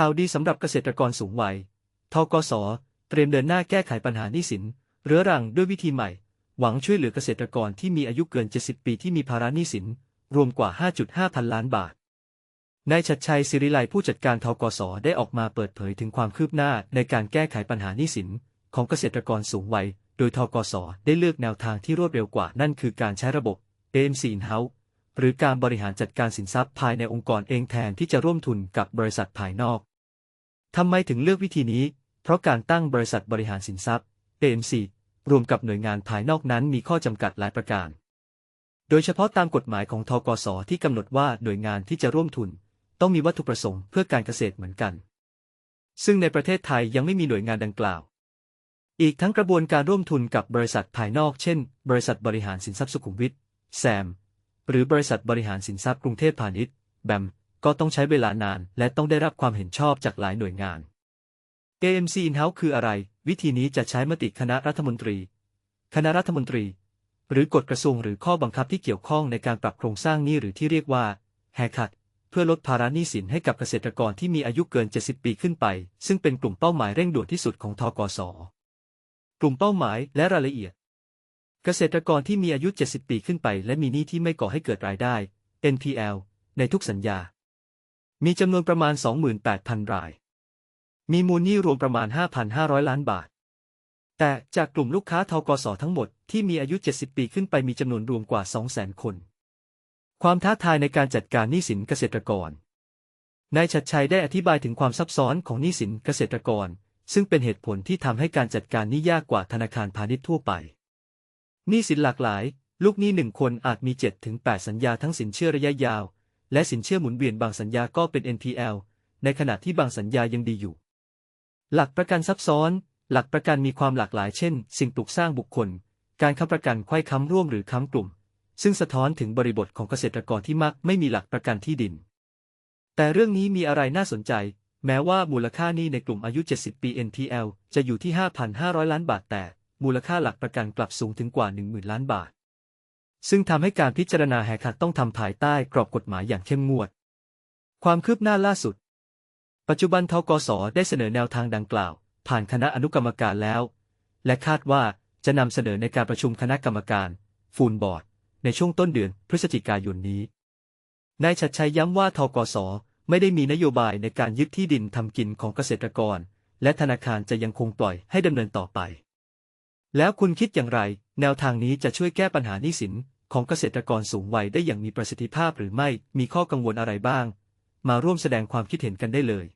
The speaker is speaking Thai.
ข่าวดีสำหรับเกษตรกรสูงวัย ทกส เตรียมเดินหน้าแก้ไขปัญหาหนี้สิน เรื้อรังด้วยวิธีใหม่ หวังช่วยเหลือเกษตรกรที่มีอายุเกิน 70 ปีที่มีภาระหนี้สิน รวมกว่า 5.5 พันล้านบาท นายชัดชัยศิริไลผู้จัดการทกส ได้ออกมาเปิดเผยถึงความคืบหน้าในการแก้ไขปัญหาหนี้สิน ของเกษตรกรสูงวัย โดยทกส ได้เลือกแนวทางที่รวดเร็วกว่า นั่นคือการใช้ระบบ AMC In-house หรือการบริหารจัดการสินทรัพย์ภายในองค์กรเองแทนที่จะร่วมทุนกับบริษัทภายนอก ทำไมถึงเลือกวิธีนี้ เพราะการตั้งบริษัทบริหารสินทรัพย์ AMC รวมกับหน่วยงานภายนอกนั้นมีข้อจำกัดหลายประการ โดยเฉพาะตามกฎหมายของทกสที่กำหนดว่าหน่วยงานที่จะร่วมทุน ต้องมีวัตถุประสงค์เพื่อการเกษตรเหมือนกัน ซึ่งในประเทศไทยยังไม่มีหน่วยงานดังกล่าว อีกทั้งกระบวนการร่วมทุนกับบริษัทภายนอก เช่น บริษัทบริหารสินทรัพย์สุขุมวิทแซม หรือบริษัทบริหารสินทรัพย์กรุงเทพพาณิชย์แบมก็ต้องใช้เวลานานและต้องได้รับความเห็นชอบจากหลายหน่วยงาน AMC In-house คืออะไร วิธีนี้จะใช้มติคณะรัฐมนตรี คณะรัฐมนตรี หรือกฎกระทรวงหรือข้อบังคับที่เกี่ยวข้องในการปรับโครงสร้างหนี้หรือที่เรียกว่าแฮคัดเพื่อลดภาระหนี้สินให้กับเกษตรกรที่มีอายุเกิน 70 ปีขึ้นไป ซึ่งเป็นกลุ่มเป้าหมายเร่งด่วนที่สุดของทกส กลุ่มเป้าหมายและรายละเอียด เกษตรกรที่มีอายุ 70 ปีขึ้นไป และมีหนี้ที่ไม่ก่อให้เกิดรายได้ NPL ในทุกสัญญา มีจำนวนประมาณ 28,000 ราย มีมูลหนี้รวมประมาณ 5,500 ล้านบาท แต่จากกลุ่มลูกค้าทกสทั้งหมดที่มีอายุ 70 ปีขึ้นไปมีจำนวนรวมกว่า 200,000 คน ความท้าทายในการจัดการหนี้สินเกษตรกร นายชัดชัยได้อธิบายถึงความซับซ้อนของหนี้สินเกษตรกร ซึ่งเป็นเหตุผลที่ทำให้การจัดการหนี้ยากกว่าธนาคารพาณิชย์ทั่วไป นี้สินหลากหลาย ลูกหนี้หนึ่งคนอาจมี 7-8 สัญญาทั้งสินเชื่อระยะยาว และสินเชื่อหมุนเวียนบางสัญญาก็เป็น NPL ในขณะที่บางสัญญายังดีอยู่ หลักประกันซับซ้อน หลักประกันมีความหลากหลายเช่น สิ่งปลูกสร้างบุคคล การค้ำประกันไข้ค้ำร่วมหรือค้ำกลุ่ม ซึ่งสะท้อนถึงบริบทของเกษตรกรที่มักไม่มีหลักประกันที่ดิน แต่เรื่องนี้มีอะไรน่าสนใจ แม้ว่ามูลค่าหนี้ในกลุ่มอายุ 70 ปี NPL จะอยู่ที่ 5,500 ล้านบาทแต่ มูลค่าหลักประกันกลับสูงถึงกว่า 10,000 ล้านบาท ซึ่งทำให้การพิจารณาแหกขัดต้องทำภายใต้กรอบกฎหมายอย่างเข้มงวด ความคืบหน้าล่าสุด ปัจจุบันทกสได้เสนอแนวทางดังกล่าว ผ่านคณะอนุกรรมการแล้ว และคาดว่าจะนำเสนอในการประชุมคณะกรรมการ ฟูลบอร์ด ในช่วงต้นเดือนพฤศจิกายนนี้นายชัดชัยย้ำว่าทกสไม่ได้มีนโยบายในการยึดที่ดินทำกินของเกษตรกร และธนาคารจะยังคงปล่อยให้ดำเนินต่อไป แล้วคุณคิดอย่างไร แนวทางนี้จะช่วยแก้ปัญหาหนี้สินของเกษตรกรสูงวัยได้อย่างมีประสิทธิภาพหรือไม่ มีข้อกังวลอะไรบ้าง มาร่วมแสดงความคิดเห็นกันได้เลย